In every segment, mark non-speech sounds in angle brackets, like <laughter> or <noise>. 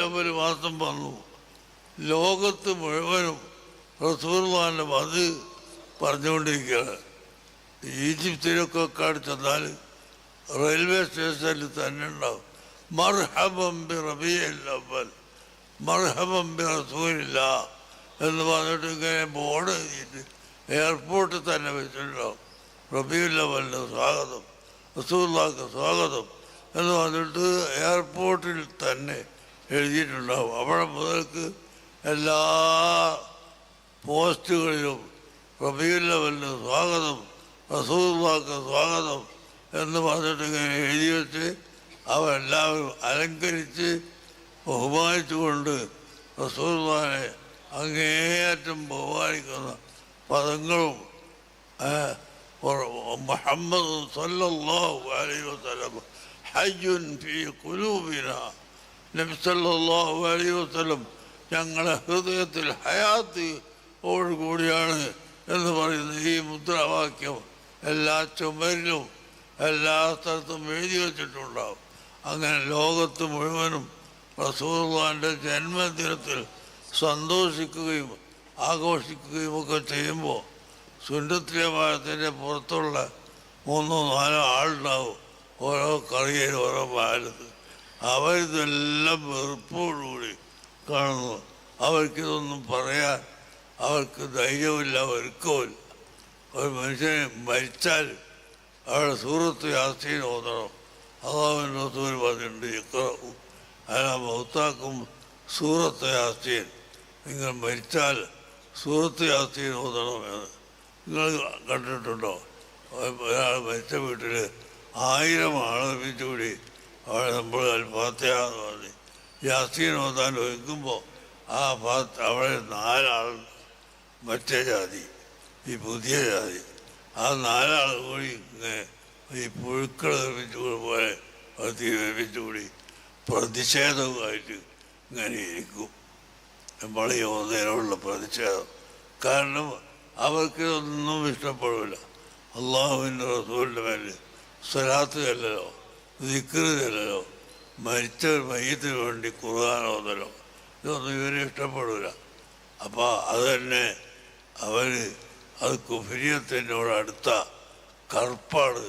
അവൽ മാസം വന്നു. ലോകത്ത് മുഴുവനും റസൂർമാന്റെ മത് പറഞ്ഞുകൊണ്ടിരിക്കുകയാണ്. ഈജിപ്തിലൊക്കെ കാട് ചെന്നാൽ റെയിൽവേ സ്റ്റേഷനിൽ തന്നെ ഉണ്ടാവും. മർഹബം ബി റബിയുൽ അവൽ മർഹബം ബി റസൂലില്ല എന്ന് പറഞ്ഞിട്ട് ഇങ്ങനെ ബോർഡ് എയർപോർട്ടിൽ തന്നെ വെച്ചിട്ടുണ്ടാവും. റബിയുൽ സ്വാഗതം റസൂല്ലാക്ക് സ്വാഗതം. എന്ന് പറഞ്ഞിട്ട് എയർപോർട്ടിൽ തന്നെ എഴുതിയിട്ടുണ്ടാവും. അവിടെ മുതൽക്ക് എല്ലാ പോസ്റ്റുകളിലും റബീലവന് സ്വാഗതം റസൂല്ലാക്ക് സ്വാഗതം എന്ന് പറഞ്ഞിട്ട് ഇങ്ങനെ എഴുതി വെച്ച് അവരെല്ലാവരും അലങ്കരിച്ച് ബഹുമാനിച്ചുകൊണ്ട് റസൂർമാനെ അങ്ങേയറ്റം ബഹുമാനിക്കുന്ന പദങ്ങളും മുഹമ്മദ് സല്ലല്ലാഹു അലൈഹി വസല്ലം ഹയ്യുൻ ഫീ ഖുലൂബിന നബി സല്ലല്ലാഹു അലൈഹി വസല്ലം ഞങ്ങളുടെ ഹൃദയത്തിൽ ഹയാത്ത് കൂടിയാണ് എന്ന് പറയുന്ന ഈ മുദ്രാവാക്യം എല്ലാ ചുമരിലും എല്ലാ സ്ഥലത്തും എഴുതി വച്ചിട്ടുണ്ടാവും. അങ്ങനെ ലോകത്ത് മുഴുവനും റസൂർവാന്റെ ജന്മദിനത്തിൽ സന്തോഷിക്കുകയും ആഘോഷിക്കുകയും ഒക്കെ ചെയ്യുമ്പോൾ സുന്നത്തിലെ പുറത്തുള്ള മൂന്നോ നാലോ ആളുണ്ടാവും. ഓരോ കളിയിൽ ഓരോ പാലത്ത് അവരിതെല്ലാം വെറുപ്പോടുകൂടി കാണുന്നു. അവർക്കിതൊന്നും പറയാൻ അവർക്ക് ധൈര്യമില്ല ഒരുക്കമില്ല ഒരു മനുഷ്യനെ മരിച്ചാൽ അവരുടെ സൂറത്ത് യാത്രയിൽ ഓതണം. അള്ളാഹുവിൻ റസൂൽ പറഞ്ഞിട്ടുണ്ട് ഇക്കറവും അതിനെ മൗത്താക്കും സൂറത്ത് യാത്രയിൽ നിങ്ങൾ മരിച്ചാൽ സൂറത്ത് ഓതണം എന്ന്. നിങ്ങൾ കണ്ടിട്ടുണ്ടോ? ഒരാൾ മരിച്ച വീട്ടിൽ ആയിരം ആളെ അവിടെ നമ്മൾ അൽഫാത്തയാന്ന് പറഞ്ഞ്. യാസീൻ ഓതാൻ ഒരുക്കുമ്പോൾ ആ ഭാഗത്ത് അവിടെ നാലാൾ മറ്റേ ജാതി ഈ പുതിയ ജാതി. ആ നാലാൾ കൂടി ഈ പുഴുക്കൾ നിർമ്മിച്ചു പോലെ തീ നിർമ്മിച്ചുകൂടി പ്രതിഷേധവുമായിട്ട് ഇങ്ങനെ ഇരിക്കും. നമ്മൾ ഈ പ്രതിഷേധം. കാരണം അവർക്ക് ഒന്നും ഇഷ്ടപ്പെടില്ല അള്ളാഹുവിന്റെ റസൂലിന്റെ മേലെ സ്വലാത്ത് ചെല്ലലോ ദിക്കറ് ചെല്ലലോ മരിച്ച ഒരു മയ്യത്തിന് വേണ്ടി ഓതലോ. ഇതൊന്നും ഇവരെ ഇഷ്ടപ്പെടില്ല അപ്പോൾ അത് തന്നെ അവർ അത് കുഫിരിയത്തിനോട് അടുത്ത കറുപ്പാട്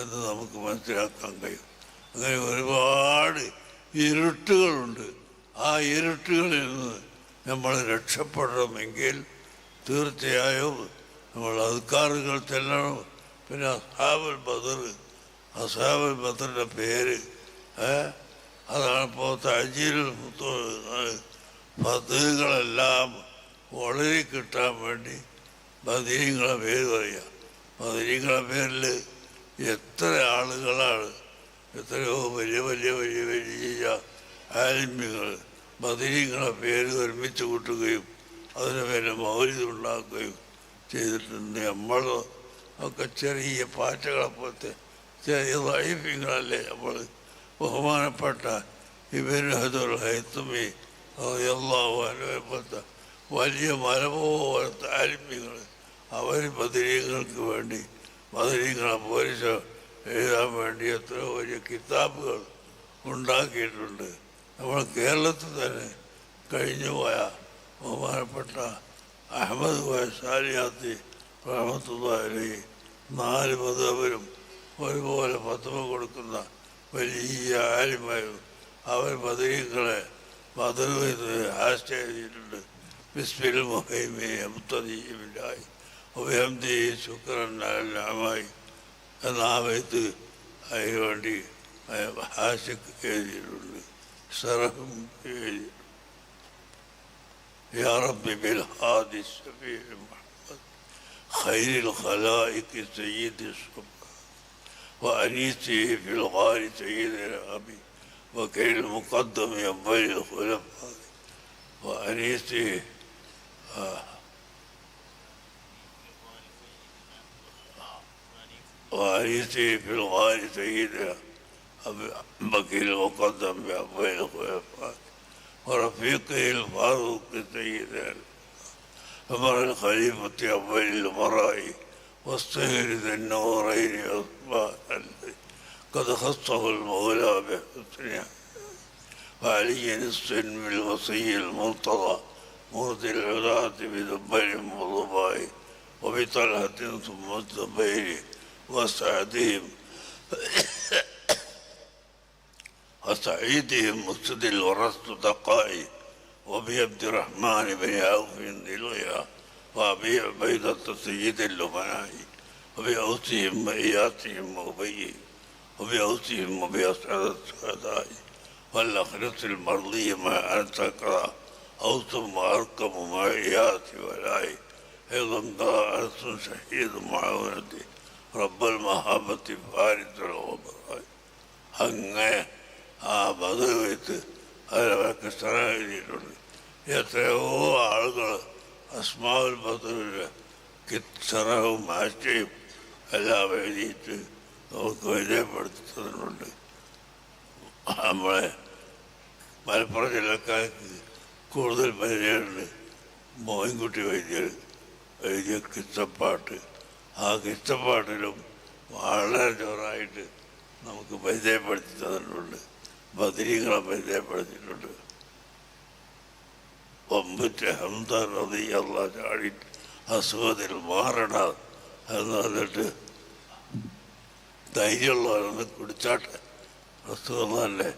എന്ന് നമുക്ക് മനസ്സിലാക്കാൻ കഴിയും. അങ്ങനെ ഒരുപാട് ഇരുട്ടുകളുണ്ട്. ആ ഇരുട്ടുകളിൽ നിന്ന് നമ്മൾ രക്ഷപ്പെടണമെങ്കിൽ തീർച്ചയായും നമ്മൾ അധികാറുകൾ ചെല്ലണം. പിന്നെ അസാബുൽ ബദർ അസാബുൽ ബദറിന്റെ പേര് അതാണ് ഇപ്പോൾ തജീൽ പദ്ധതികളെല്ലാം വളരെ കിട്ടാൻ വേണ്ടി ബദരീങ്ങളെ പേര് പറയുക ബദരീങ്ങളെ പേരിൽ എത്ര ആളുകളാണ് എത്രയോ വലിയ വലിയ വലിയ വലിയ ആലിമ്യങ്ങൾ ബദരീങ്ങളെ പേര് ഒരുമിച്ച് കൂട്ടുകയും അതിന് പേര് മൗലിത് ഉണ്ടാക്കുകയും ചെയ്തിട്ടുണ്ട്. നമ്മൾ ഒക്കെ ചെറിയ പാറ്റകളെ പോലത്തെ വൈഫ്യങ്ങളല്ലേ നമ്മൾ ബഹുമാനപ്പെട്ട ഇവരഹദുൽ ഹൈത്തുമി അള്ളാഹു അനുഭവപ്പെട്ട വലിയ മല പോലത്തെ ആലിമ്യങ്ങൾ അവർ ബദരീങ്ങൾക്ക് വേണ്ടി ബദരീങ്ങളെ പോലീസ് എഴുതാൻ വേണ്ടി എത്രയോ വലിയ കിതാബുകൾ ഉണ്ടാക്കിയിട്ടുണ്ട്. നമ്മൾ കേരളത്തിൽ തന്നെ കഴിഞ്ഞു പോയ ബഹുമാനപ്പെട്ട അഹമ്മദ് വയസാലിയാത്തി റഹമത്തുള്ള നാല് മതവരും ഒരുപോലെ പത്തുമ കൊടുക്കുന്ന വലിയ ആലിമാരും അവർ ബദരീങ്ങളെ ബദറുവെന്ന് ഹാസ്റ്റ് എഴുതിയിട്ടുണ്ട് ബിസ്മിൽ മുഹൈമെ അമുത്തീമില്ലായി ഉപഹംദി ശുക്രനായി എന്ന ആവയത്ത് അതിനു വേണ്ടി ഹാസ്യക്ക് എഴുതിയിട്ടുണ്ട് സറഹും എഴുതി يا رب بالهادي الشفيع محمد خير الخلائق سيد الصبح وأنيسه في الغار سيدنا أبي بكر المقدم ينبغي الخلفاء. وأنيسه آه في الغار سيدنا أبي بكر المقدم ينبغي الخلفاء. ورفيقه الفاروق سيدنا عمر الخليفة ينبغي المرائي. والصهر ذي النورين الذي قد خصه المولى بحسنها وعلي السلم الوصي المرتضى مرضي العلاة بدبر وضباء وبطلحة ثم الزبير وسعدهم. <coughs> وسعيدهم مسد ورثت دقائي. وابي عبد الرحمن بن عوف ذي وابي عبيدة سيد الأمناء وبأوسهم وإياتهم وأبي وبأوسهم وبأسعد السعداء والأخرس المرضي ما أنت قرأ أوسم وأركم مع إياتي ولاي أيضا قرأ أنس شهيد معاونتي رب المحبة فارس الغبراء അങ്ങനെ ആ ബദർ വെച്ച് അതിലവർക്ക് സ്ഥലം എഴുതിയിട്ടുണ്ട് എത്രയോ ആളുകൾ അസ്മാവുൽ ബദറിന്റെ കിത്തറവും ആശയും എല്ലാം എഴുതിയിട്ട് നമുക്ക് പരിചയപ്പെടുത്തുന്നുണ്ട്. നമ്മളെ മലപ്പുറം ജില്ലക്കാർക്ക് കൂടുതൽ പരിചയമുണ്ട്. മോയിൻകുട്ടി വൈദ്യർ എഴുതിയ കിത്തപ്പാട്ട് ആ കിത്തപ്പാട്ടിലും വളരെ ജോറായിട്ട് നമുക്ക് പരിചയപ്പെടുത്തി തന്നിട്ടുണ്ട്. ബദരീങ്ങളെ പരിചയപ്പെടുത്തിയിട്ടുണ്ട്. ഒമ്പറ്റ് ഹംദ റതിയല്ല ചാടി അസുഖത്തിൽ മാറണ എന്ന് പറഞ്ഞിട്ട് ധൈര്യമുള്ളവരൊന്ന് കുടിച്ചാട്ടെ. അസുഖമല്ലേ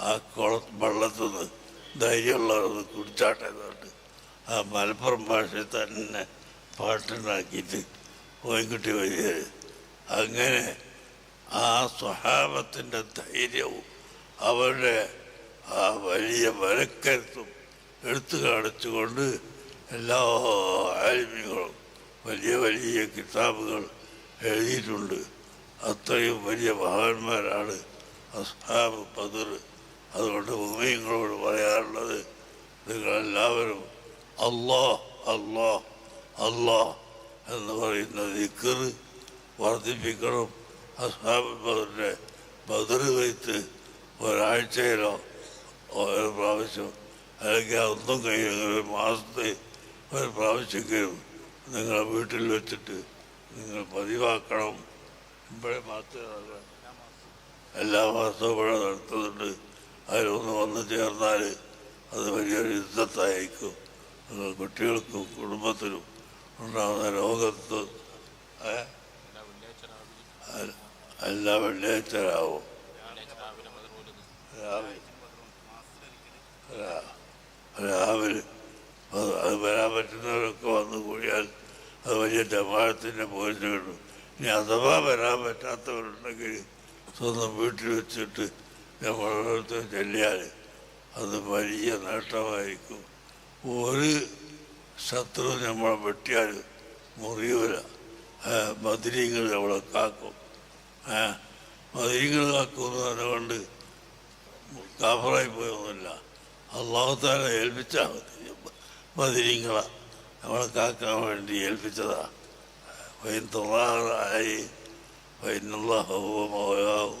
ആ കുള വെള്ളത്തിൽ നിന്ന് ധൈര്യമുള്ളവരൊന്ന് കുടിച്ചാട്ടെ എന്ന് പറഞ്ഞിട്ട് ആ മലപ്പുറം ഭാഷയിൽ തന്നെ പാട്ടുണ്ടാക്കിയിട്ട് കോയിക്കുട്ടി വരിക അങ്ങനെ ആ സ്വഭാവത്തിന്റെ ധൈര്യവും അവരുടെ ആ വലിയ വരക്കരുത്തും എടുത്തു കാണിച്ചുകൊണ്ട് എല്ലാ ആലിമികളും വലിയ വലിയ കിതാബുകൾ എഴുതിയിട്ടുണ്ട്. അത്രയും വലിയ മഹാന്മാരാണ് അസ്ഹാബ് പതിർ അതുകൊണ്ട് ഉമയങ്ങളോട് പറയാറുള്ളത് നിങ്ങളെല്ലാവരും അള്ളാ അള്ളാ അള്ളാ എന്ന് പറയുന്ന ദിക്കർ വർദ്ധിപ്പിക്കണം. അസ്ഹാബ് പതിറിന്റെ ബദർ വൈത്ത് ഒരാഴ്ചയിലോ ഒരു പ്രാവശ്യം അല്ലെങ്കിൽ ഒന്നും കഴിയുന്ന മാസത്തെ ഒരു പ്രാവശ്യമെങ്കിലും നിങ്ങളെ വീട്ടിൽ വെച്ചിട്ട് നിങ്ങൾ പതിവാക്കണം. ഇപ്പോഴേ മാത്രമേ എല്ലാ മാസവും ഇവിടെ നടത്തുന്നുണ്ട്. അതിലൊന്ന് വന്ന് ചേർന്നാൽ അത് വലിയൊരു യുദ്ധത്തായിരിക്കും. കുട്ടികൾക്കും കുടുംബത്തിനും ഉണ്ടാകുന്ന രോഗത്ത് എല്ലാ വെള്ളിയാഴ്ച രാവും. രാവിലെ. രാവിലെ അത് വരാൻ പറ്റുന്നവരൊക്കെ വന്നു കൂടിയാൽ അത് വലിയ ഡമാഴത്തിന്റെ പോയിന്റ് കിട്ടും. ഇനി അഥവാ വരാൻ പറ്റാത്തവരുണ്ടെങ്കിൽ സ്വന്തം വീട്ടിൽ വെച്ചിട്ട് നമ്മളടുത്ത് ചെല്ലിയാൽ അത് വലിയ നേട്ടമായിരിക്കും. ഒരു ശത്രു നമ്മളെ വെട്ടിയാൽ മുറിയൂല മധുരീങ്ങൾ നമ്മളെ കാക്കും. മധുരീങ്ങൾ കാക്കുമെന്ന് പറഞ്ഞുകൊണ്ട് കാഫറായി പോയൊന്നുമില്ല. അള്ളാഹുത്താല ഏൽപ്പിച്ചാൽ മതി മതിരിങ്ങളെ നമ്മളെ കാക്കാൻ വേണ്ടി ഏൽപ്പിച്ചതാ. വൈൻ തൊള്ളാറായി വൈനുള്ളാഹുവും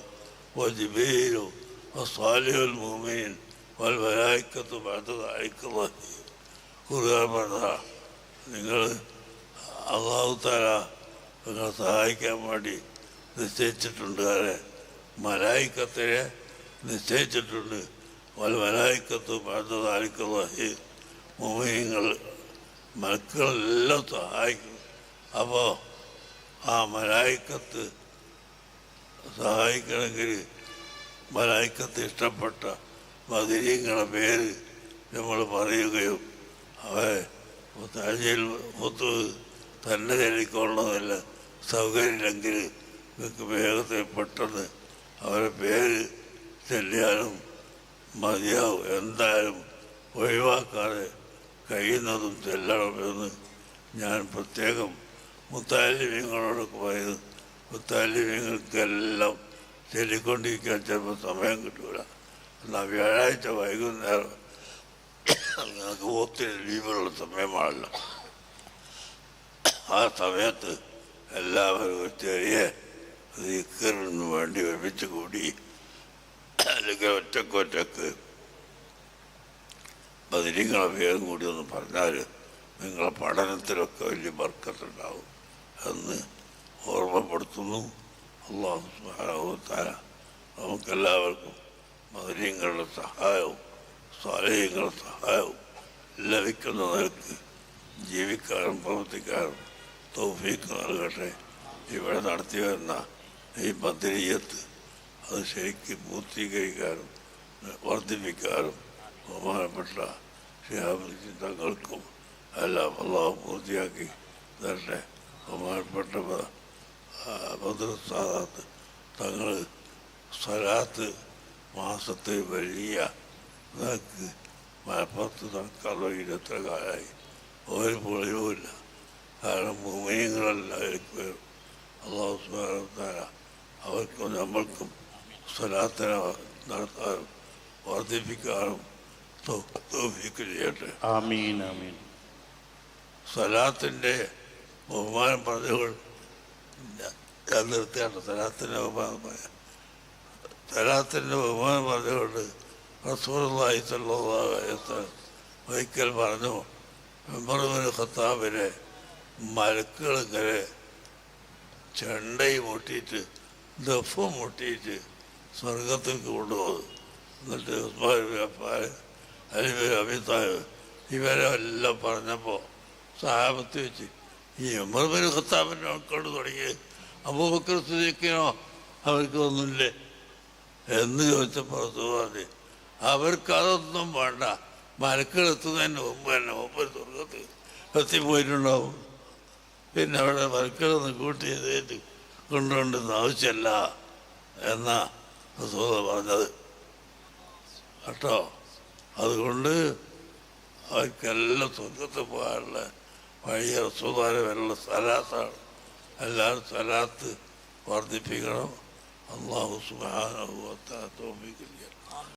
വജിബീരും വസ്വാലിഹുൽ മുമീൻ വൽവലായിക്കത്ത് വേണ്ടതായിക്കുള്ള ഖുർആൻ പറഞ്ഞ നിങ്ങൾ അള്ളാഹുത്താല നിങ്ങളെ സഹായിക്കാൻ വേണ്ടി നിശ്ചയിച്ചിട്ടുണ്ട് ആരെ. മലായിക്കത്തിനെ നിശ്ചയിച്ചിട്ടുണ്ട്. വൽ മലായിക്കത്ത് വേണ്ടതായിക്കുള്ള മുമീങ്ങൾ മക്കളെല്ലാം സഹായിക്കും. അപ്പോൾ ആ മലായിക്കത്ത് സഹായിക്കണമെങ്കിൽ മലായിക്കത്ത് ഇഷ്ടപ്പെട്ട മതിരീങ്ങളുടെ പേര് നമ്മൾ പറയുകയും അവയെ മുത്താഴ്ചയിൽ മുത്തു തന്നെ ചൊല്ലിക്കൊള്ളതല്ല സൗകര്യമില്ലെങ്കിൽ നിങ്ങൾക്ക് വേഗത്തിൽ പെട്ടെന്ന് അവരുടെ പേര് ചെല്ലിയാലും മതിയാവും എന്തായാലും ഒഴിവാക്കാതെ കഴിയുന്നതും ചെല്ലണമെന്ന് ഞാൻ പ്രത്യേകം മുത്താലിമ്യങ്ങളോടൊക്കെ പറയുന്നു. മുത്താലിമ്യങ്ങൾക്കെല്ലാം ചൊല്ലിക്കൊണ്ടിരിക്കാൻ ചിലപ്പോൾ സമയം കിട്ടൂല. എന്നാൽ വ്യാഴാഴ്ച വൈകുന്നേരം നിങ്ങൾക്ക് ഒത്തിരി ലീവുള്ള സമയമാണല്ലോ. ആ സമയത്ത് എല്ലാവരും ചെറിയ ദിക്കറിന് വേണ്ടി ഒരുമിച്ച് കൂടി അല്ലെങ്കിൽ ഒറ്റക്കൊറ്റക്ക്. നിങ്ങളെ പേരും കൂടി ഒന്ന് പറഞ്ഞാൽ നിങ്ങളെ പഠനത്തിലൊക്കെ വലിയ ബർക്കത്തുണ്ടാവും. എന്ന് ഓർമ്മപ്പെടുത്തുന്നു. അള്ളാഹു സുബ്ഹാനഹു തആല നമുക്കെല്ലാവർക്കും മധുര്യങ്ങളുടെ സഹായവും സ്വാലയങ്ങളുടെ സഹായവും ലഭിക്കുന്ന നിലയ്ക്ക് ജീവിക്കാനും പ്രവർത്തിക്കാനും തോഫീക്ക് നൽകട്ടെ. ഇവിടെ നടത്തി വരുന്ന ഈ പദ്ധതിയത്ത് അത് ശരിക്കും പൂർത്തീകരിക്കാനും വർദ്ധിപ്പിക്കാനും ബഹുമാനപ്പെട്ട ഷിഹാബ് തങ്ങൾക്കും എല്ലാം അള്ളാഹു പൂർത്തിയാക്കി തരട്ടെ. ബഹുമാനപ്പെട്ട ഭദ്രസ്ഥാനത്ത് തങ്ങൾ സ്വലാത്ത് മാസത്തെ വലിയ ഇതാക്ക് മലപ്പുറത്ത് നടക്കാനുള്ള ഇരുപത്ര കാലമായി ഒരു പൊളിവുമില്ല കാരണം ഭൂമിയങ്ങളെല്ലാവർക്കും വരും അള്ളാഹു അവർക്കും നമ്മൾക്കും സ്വലാത്തിനെ നടത്താനും വർദ്ധിപ്പിക്കാനും ചെയ്യട്ടെ ആമീൻ ആമീൻ. സ്വലാത്തിന്റെ ബഹുമാനം പറഞ്ഞുകൾ ഞാൻ നിർത്തിയാണ് സ്വലാത്തിന്റെ ബഹുമാനം. പറയാം സ്വലാത്തിന്റെ ബഹുമാനം പറഞ്ഞുകൊണ്ട് റസൂറുള്ളാഹി സ്വല്ലല്ലാഹു ഒരിക്കൽ പറഞ്ഞു ഉമറുബിന് ഖത്താബിനെ മരക്കുകളിങ്ങനെ ചെണ്ടയും മുട്ടിയിട്ട് ദഫും മുട്ടിയിട്ട് സ്വർഗത്തേക്ക് കൊണ്ടുപോകും. എന്നിട്ട് Usman bin Affan, Ali bin Abi Talib ഇവരെ എല്ലാം പറഞ്ഞപ്പോൾ സഹാബത്ത് വെച്ച് ഈ ഉമർബിൻ ഖത്താബിനെ കൊണ്ട് തുടങ്ങി അബൂബക്കർ സുദീഖിനോ അവർക്ക് ഒന്നുമില്ലേ? എന്ന് ചോദിച്ചപ്പോൾ സുഹാദി അവർക്ക് അതൊന്നും വേണ്ട. മലക്കൾ എത്തുന്നതിന് മുമ്പ് തന്നെ മുമ്പ് സ്വർഗത്ത് എത്തിപ്പോയിട്ടുണ്ടാവും. പിന്നെ അവിടെ മലക്കളൊന്ന് കൂട്ടി ചെയ്തിട്ട് കൊണ്ടുകൊണ്ടെന്ന് ആവശ്യമല്ല. എന്നാ റസൂദ പറഞ്ഞത്. കേട്ടോ? അതുകൊണ്ട് അവർക്കെല്ലാം സ്വർഗത്ത് പോകാനുള്ള വഴി റസൂദാര വരെയുള്ള സ്ഥലത്താണ് എല്ലാവരും സലാത്ത് വർദ്ധിപ്പിക്കണം. അള്ളാഹു സുബാന തോന്നിക്കില്ല